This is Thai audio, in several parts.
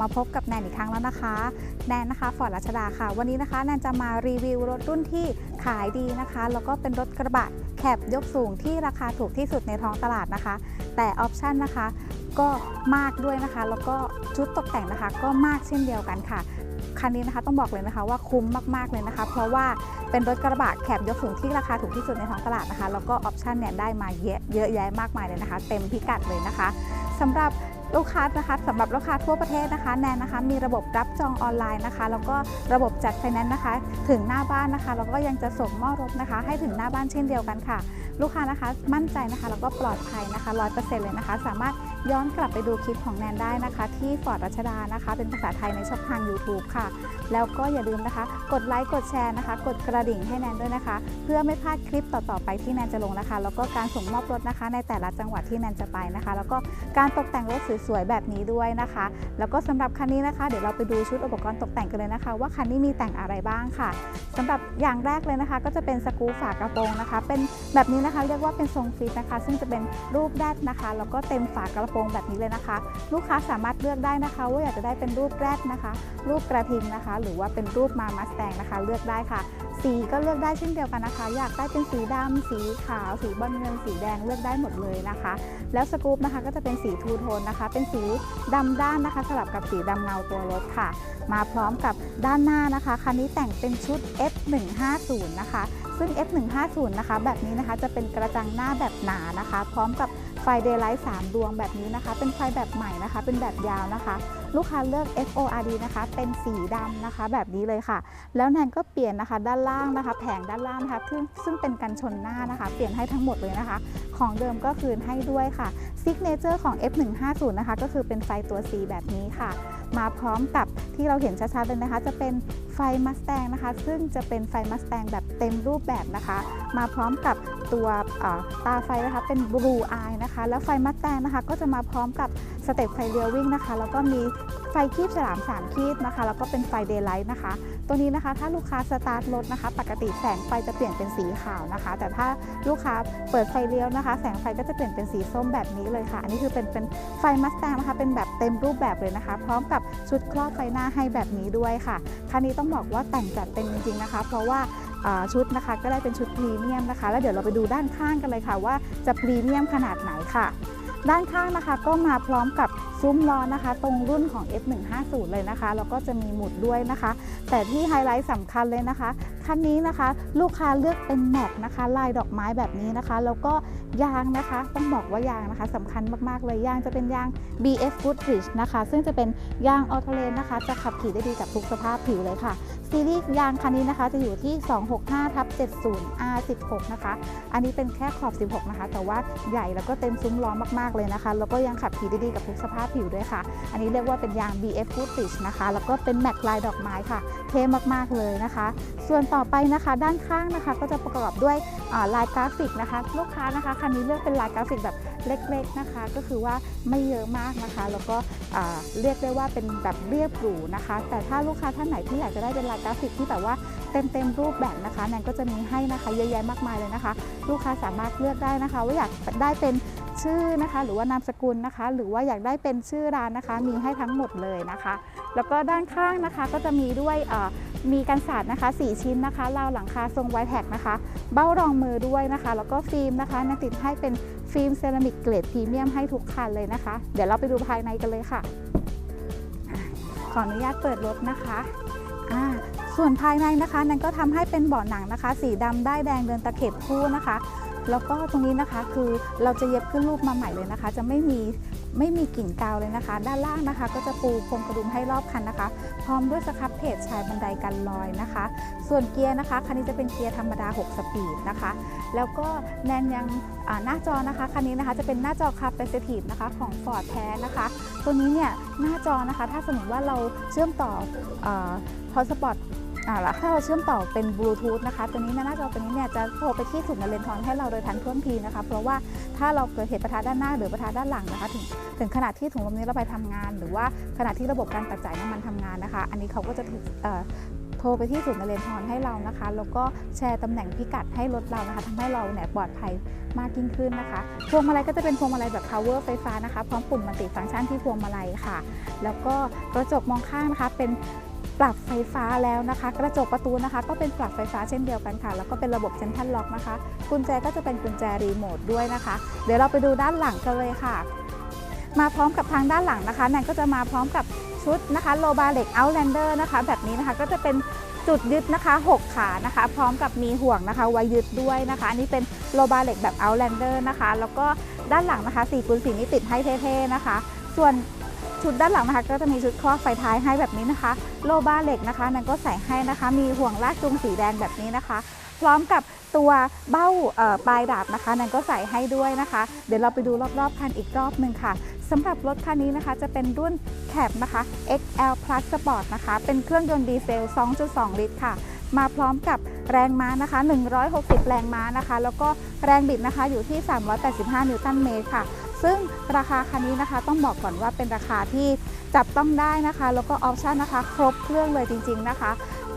มาพบกับแนนอีกครั้งแล้วนะคะ แนนนะคะฟอร์ดรัชดาค่ะ วันนี้นะคะแนนจะมารีวิวรถรุ่นที่ขายดีนะคะ แล้วก็เป็นรถกระบะแคบยกสูงที่ราคาถูกที่สุดในท้องตลาดนะคะ แต่ออปชันนะคะก็มากด้วยนะคะ แล้วก็ชุดตกแต่งนะคะ ก็มากเช่นเดียวกันค่ะคันนี้นะคะต้องบอกเลยนะคะว่าคุ้มมากๆเลยนะคะ เพราะว่าเป็นรถกระบะแคบยกสูงที่ราคาถูกที่สุดในท้องตลาดนะคะ แล้วก็ออปชันเนี่ยได้มาเยอะเยอะแยะมากมายเลยนะคะ เต็มพิกัดเลยนะคะสำหรับ ลูกค้านะคะสำหรับลูกค้าทั่วประเทศนะคะแนนนะคะ มีระบบรับจองออนไลน์นะคะ แล้วก็ระบบจัดไฟแนนซ์นะคะ ถึงหน้าบ้านนะคะแล้วก็ยังจะส่งมอบรถนะคะ ให้ถึงหน้าบ้านเช่นเดียวกันค่ะ ลูกค้านะคะมั่นใจนะคะแล้วก็ปลอดภัยนะคะ100%เลยนะคะ สามารถ ย้อนกลับไปดูคลิปของแนนได้นะคะ ที่ฟอร์ดรัชดานะคะ เป็นภาษาไทยในช่องทาง YouTube ค่ะ แล้วก็อย่าลืมนะคะ กดไลค์กดแชร์นะคะ กดกระดิ่งให้แนนด้วยนะคะ เพื่อไม่พลาดคลิปต่อๆไปที่แนนจะลงนะคะ แล้วก็การส่งมอบรถนะคะ ในแต่ละจังหวัดที่แนนจะไปนะคะ แล้วก็การตกแต่งรถสวยๆแบบนี้ด้วยนะคะ แล้วก็สำหรับคันนี้นะคะเดี๋ยวเราไปดูชุดอุปกรณ์ตกแต่งกันเลยนะคะ ว่าคันนี้มีแต่งอะไรบ้างค่ะสำหรับอย่างแรกเลยนะคะ ก็จะเป็นสกูฝากระโปรงนะคะ เป็นแบบนี้นะคะ เรียกว่าเป็นทรงฟิตนะคะ ซึ่งจะเป็นรูปแรดนะคะแล้วก็เต็มฝากระโปรงแบบนี้เลยนะคะ ลูกค้าสามารถเลือกได้นะคะ ว่าอยากจะได้เป็นรูปแรดนะคะ รูปกระทิงนะคะ หรือว่าเป็นรูปมามัสแตงนะคะ เลือกได้ค่ะ สีก็เลือกได้เช่นเดียวกันนะคะ อยากได้เป็นสีดำสีขาว สีบอลเงินสีแดงเลือกได้หมดเลยนะคะ แล้วสกรูปนะคะก็จะเป็นสีทูโทนนะคะ เป็นสีดำด้านนะคะสลับกับสีดำเงาตัวรถค่ะ มาพร้อมกับด้านหน้านะคะคันนี้แต่งเป็นชุด F150 นะคะซึ่ง F150 นะคะ แบบนี้นะคะจะเป็นกระจังหน้าแบบหนานะคะ พร้อมกับ ไฟเดย์ไลท์3ดวงแบบนี้นะคะ เป็นไฟแบบใหม่นะคะ เป็นแบบยาวนะคะ ลูกค้าเลือก FORD นะคะ เป็นสีดำนะคะ แบบนี้เลยค่ะ แล้วแนนก็เปลี่ยนนะคะ ด้านล่างนะคะ แผงด้านล่างนะคะซึ่งซึ่งเป็นกันชนหน้านะคะ เปลี่ยนให้ทั้งหมดเลยนะคะ ของเดิมก็คืนให้ด้วยค่ะซิกเนเจอร์ของ F150 นะคะ ก็คือเป็นไฟตัว C แบบนี้ค่ะ มาพร้อมกับที่เราเห็นชัดๆเลยนะคะ จะเป็นไฟมัสแตงนะคะ ซึ่งจะเป็นไฟมัสแตงแบบเต็มรูปแบบนะคะ มาพร้อมกับตัวตาไฟนะคะ เป็นบลูอายนะคะ แล้วไฟมัสแตงนะคะ ก็จะมาพร้อมกับสเต็ปไฟเรียววิ่งนะคะ แล้วก็มีไฟคีบฉลาม3คีบนะคะ แล้วก็เป็นไฟเดย์ไลท์นะคะ ตัวนี้นะคะ ถ้าลูกค้าสตาร์ทรถนะคะ ปกติแสงไฟจะเปลี่ยนเป็นสีขาวนะคะ แต่ถ้าลูกค้าเปิดไฟเลี้ยวนะคะ แสงไฟก็จะเปลี่ยนเป็นสีส้มแบบนี้เลยค่ะ อันนี้คือเป็นเป็นไฟมัสแตงนะคะ เป็นแบบเต็มรูปแบบเลยนะคะ พร้อมกับชุดครอบไฟหน้าให้แบบนี้ด้วยค่ะ คันนี้ต้องบอกว่าแต่งจัดเต็มจริงๆนะคะ เพราะว่าชุดนะคะก็ได้เป็นชุดพรีเมียมนะคะ แล้วเดี๋ยวเราไปดูด้านข้างกันเลยค่ะ ว่าจะพรีเมียมขนาดไหนค่ะ ด้านข้างนะคะก็มาพร้อมกับซุ้มล้อนะคะ ตรงรุ่นของ F150 เลยนะคะแล้วก็จะมีหมุดด้วยนะคะ แต่ที่ไฮไลท์สำคัญเลยนะคะคันนี้นะคะ ลูกค้าเลือกเป็นแม็กนะคะ ลายดอกไม้แบบนี้นะคะ แล้วก็ยางนะคะ ต้องบอกว่ายางนะคะสำคัญมากๆเลยยางจะเป็นยาง BF Goodrich นะคะ ซึ่งจะเป็นยางออโตเลนนะคะ จะขับขี่ได้ดีกับทุกสภาพผิวเลยค่ะ ซีรีส์ยางคันนี้นะคะจะอยู่ที่ 265ทับ70 R16 นะคะ อันนี้เป็นแค่ขอบ 16 นะคะ แต่ว่าใหญ่แล้วก็เต็มซุ้มล้อมากๆเลยนะคะ แล้วก็ยังขับขี่ได้ดีกับทุกสภาพผิวด้วยค่ะ อันนี้เรียกว่าเป็นยาง BF Goodrich นะคะ แล้วก็เป็นแม็กลายดอกไม้ค่ะ เท่มากๆเลยนะคะ ส่วนต่อไปนะคะด้านข้างนะคะ ก็จะประกอบด้วยลายกราฟิกนะคะ ลูกค้านะคะคันนี้เลือกเป็นลายกราฟิกแบบเล็กๆนะคะ ก็คือว่าไม่เยอะมากนะคะ แล้วก็เรียกได้ว่าเป็นแบบเรียบหรูนะคะ แต่ถ้าลูกค้าท่านไหนที่อยากจะได้เป็นลายกราฟิกที่แบบว่าเต็มๆรูปแบบนะคะแนนก็จะมีให้นะคะเยอะแยะมากมายเลยนะคะ ลูกค้าสามารถเลือกได้นะคะ ว่าอยากได้เป็นชื่อนะคะ หรือว่านามสกุลนะคะ หรือว่าอยากได้เป็นชื่อร้านนะคะ มีให้ทั้งหมดเลยนะคะ แล้วก็ด้านข้างนะคะก็จะมีด้วยมีกันศาสตร์นะคะ 4 ชิ้นนะคะราวหลังคาทรงไวแท็กนะคะ เบ้ารองมือด้วยนะคะ แล้วก็ฟิล์มนะคะนำติดให้เป็นฟิล์มเซรามิกเกรดพรีเมียมให้ทุกคันเลยนะคะ เดี๋ยวเราไปดูภายในกันเลยค่ะ ขออนุญาตเปิดรถนะคะ ส่วนภายในนะคะนั้นก็ทำให้เป็นเบาะหนังนะคะ สีดำได้แดงเดินตะเข็บคู่นะคะ แล้วก็ตรงนี้นะคะคือเราจะเย็บขึ้นรูปมาใหม่เลยนะคะ จะไม่มีไม่มีกลิ่นกาวเลยนะคะ ด้านล่างนะคะ ก็จะปูพรมกระดุมให้รอบคันนะคะ พร้อมด้วยสครับเพจชายบันไดกันลอยนะคะ ส่วนเกียร์นะคะ คันนี้จะเป็นเกียร์ธรรมดา 6 สปีดนะคะ แล้วก็แนนยังหน้าจอนะคะ คันนี้นะคะจะเป็นหน้าจอ Capacitive นะคะของ Ford แท้นะคะ ตัวนี้เนี่ยหน้าจอนะคะ ถ้าสมมติว่าเราเชื่อมต่อพอสปอร์ต อ่าแล้วถ้าเราเชื่อมต่อเป็นบลูทูธนะคะตัวนี้หน้าจอตัวนี้เนี่ยจะโทรไปที่ศูนย์นเรนทรให้เราโดยทันท่วงทีนะคะ เพราะว่าถ้าเราเกิดเหตุประทะด้านหน้าหรือประทะด้านหลังนะคะ ถึงถึงขณะที่ถุงลมนี้เราไปทำงาน หรือว่าขณะที่ระบบการตัดจ่ายน้ำมันทำงานนะคะ อันนี้เขาก็จะถึงเอ่อโทรไปที่ศูนย์นเรนทรให้เรานะคะ แล้วก็แชร์ตำแหน่งพิกัดให้รถเรานะคะทำให้เราเนี่ยปลอดภัยมากยิ่งขึ้นนะคะ พวงมาลัยก็จะเป็นพวงมาลัยแบบ power ไฟฟ้านะคะ พร้อมปุ่มมัลติฟังก์ชันที่พวงมาลัยค่ะ แล้วก็กระจกมองข้างนะคะเป็น ปรับไฟฟ้าแล้วนะคะ กระจกประตูนะคะ ก็เป็นปรับไฟฟ้าเช่นเดียวกันค่ะ แล้วก็เป็นระบบเซ็นทรัลล็อกนะคะ กุญแจก็จะเป็นกุญแจรีโมทด้วยนะคะ เดี๋ยวเราไปดูด้านหลังกันเลยค่ะ มาพร้อมกับทางด้านหลังนะคะแนนก็จะมาพร้อมกับชุดนะคะโลบาเล็กเอาแลนเดอร์นะคะ แบบนี้นะคะก็จะเป็นจุดยึดนะคะ 6 ขานะคะ พร้อมกับมีห่วงนะคะไว้ยึดด้วยนะคะอันนี้เป็นโลบาเล็กแบบเอาแลนเดอร์นะคะ แล้วก็ด้านหลังนะคะ4คูณ4นี้ติดให้เท่ๆนะคะ ส่วน ชุดด้านหลังนะคะก็จะมีชุดครอบไฟท้ายให้แบบนี้นะคะ โลบ้าเหล็กนะคะนั่นก็ใส่ให้นะคะ มีห่วงลากจูงสีแดงแบบนี้นะคะ พร้อมกับตัวเบ้าปลายดาบนะคะนั่นก็ใส่ให้ด้วยนะคะ เดี๋ยวเราไปดูรอบๆคันอีกรอบหนึ่งค่ะสำหรับรถคันนี้นะคะจะเป็นรุ่นแคบนะคะ XL Plus Sport นะคะ เป็นเครื่องยนต์ดีเซล 2.2 ลิตรค่ะ มาพร้อมกับแรงม้านะคะ 160 แรงม้านะคะ แล้วก็แรงบิดนะคะอยู่ที่ 385 นิวตันเมตรค่ะ ซึ่งราคาคันนี้นะคะต้องบอกก่อนว่าเป็นราคาที่จับต้องได้นะคะ แล้วก็ออปชันนะคะ ครบเครื่องเลยจริง ๆนะคะ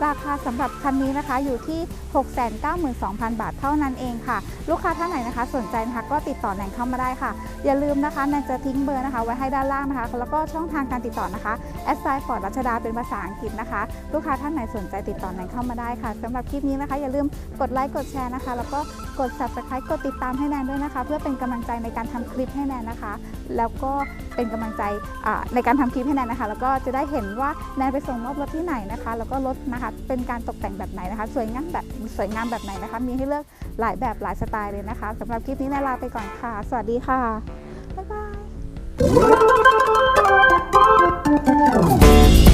ราคาสำหรับคันนี้นะคะอยู่ที่ 692,000 บาทเท่านั้นเองค่ะ ลูกค้าท่านไหนนะคะ สนใจนะคะก็ติดต่อแนนเข้ามาได้ค่ะ อย่าลืมนะคะแนนจะทิ้งเบอร์นะคะ ไว้ให้ด้านล่างนะคะ แล้วก็ช่องทางการติดต่อนะคะแอสไซฟอร์ดรัชดาเป็นภาษาอังกฤษนะคะ ลูกค้าท่านไหนสนใจติดต่อแนนเข้ามาได้ค่ะสำหรับคลิปนี้นะคะ อย่าลืมกดไลค์กดแชร์นะคะ แล้วก็กด subscribe กดติดตามให้แนนด้วยนะคะ เพื่อเป็นกำลังใจในการทำคลิปให้แนนนะคะ แล้วก็เป็นกำลังใจในการทำคลิปให้แนนนะคะ แล้วก็จะได้เห็นว่าแนนไปส่งมอบรถที่ไหนนะคะ แล้วก็รถนะคะคะเป็นการตกแต่งแบบไหนนะคะสวยงามแบบสวยงามแบบไหนนะคะ มีให้เลือกหลายแบบหลายสไตล์เลยนะคะสำหรับคลิปนี้นาลาไปก่อนค่ะ สวัสดีค่ะ บ๊ายบาย